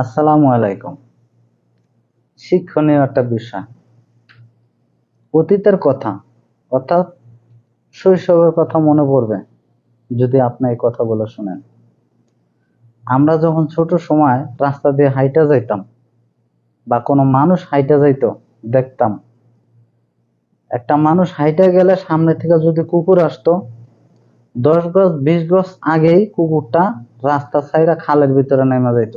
আসসালামু আলাইকুম। শিক্ষণীয় একটা বিষয়। অতীতের কথা, অর্থাৎ শৈশবের কথা মনে পড়বে যদি আপনি এই কথাগুলো শুনেন। আমরা যখন ছোট সময় রাস্তা দিয়ে হাইটা যাইতাম বা কোনো মানুষ হাইটা যাইতো, দেখতাম, একটা মানুষ হাইটা গেলে সামনে থেকে যদি কুকুর আসতো, দশ গজ, বিশ গজ আগেই কুকুরটা রাস্তা ছাইরা খালের ভিতরে নেমে যাইত।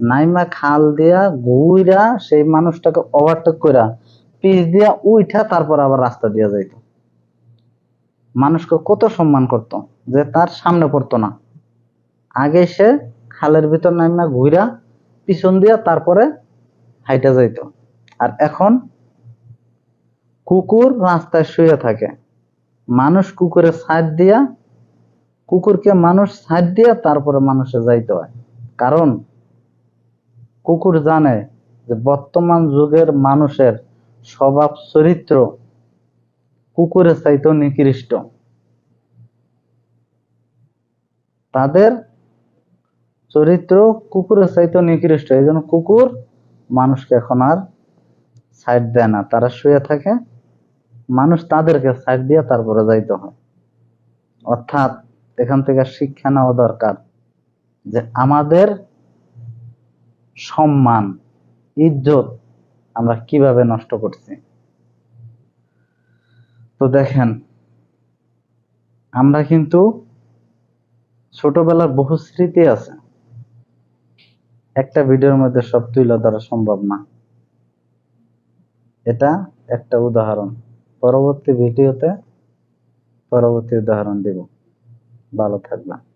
নাইমা খাল দিয়া ঘুইরা সেই মানুষটাকে ওভারটেক কইরা পিচ দিয়া উইঠা তারপর আবার রাস্তা দিয়া যাইত। মানুষকে কত সম্মান করত যে তার সামনে পড়তো না। আগে সে খালের ভিতর নাইমা ঘুইরা পিছন দিয়া তারপরে হাইটা যাইত। আর এখন কুকুর রাস্তায় শুয়ে থাকে। মানুষ কুকুরের সাইড দিয়া, কুকুরকে মানুষ সাইড দিয়া তারপরে মানুষে যাইতে হয়। কারণ কুকুর জানে যে বর্তমান যুগের মানুষের স্বভাব, চরিত্র কুকুরের চাইতেও নিকৃষ্ট। তাদের চরিত্র কুকুরের চাইতেও নিকৃষ্ট। এই জন্য কুকুর মানুষকে এখন আর সাইড দেয় না। তারা শুয়ে থাকে, মানুষ তাদেরকে সাইড দিয়ে তারপরে যাইতে হয়। অর্থাৎ এখান থেকে শিক্ষা নেওয়া দরকার যে আমাদের সম্মান, ইজ্জত আমরা কীভাবে নষ্ট করছি? তো দেখেন, আমরা কিন্তু ছোটবেলার বহু স্মৃতি আছে। একটা ভিডিওর মধ্যে সব তুলে ধরা সম্ভব না। এটা একটা উদাহরণ। পরবর্তী ভিডিওতে পরবর্তী উদাহরণ দিব। ভালো থাকবেন।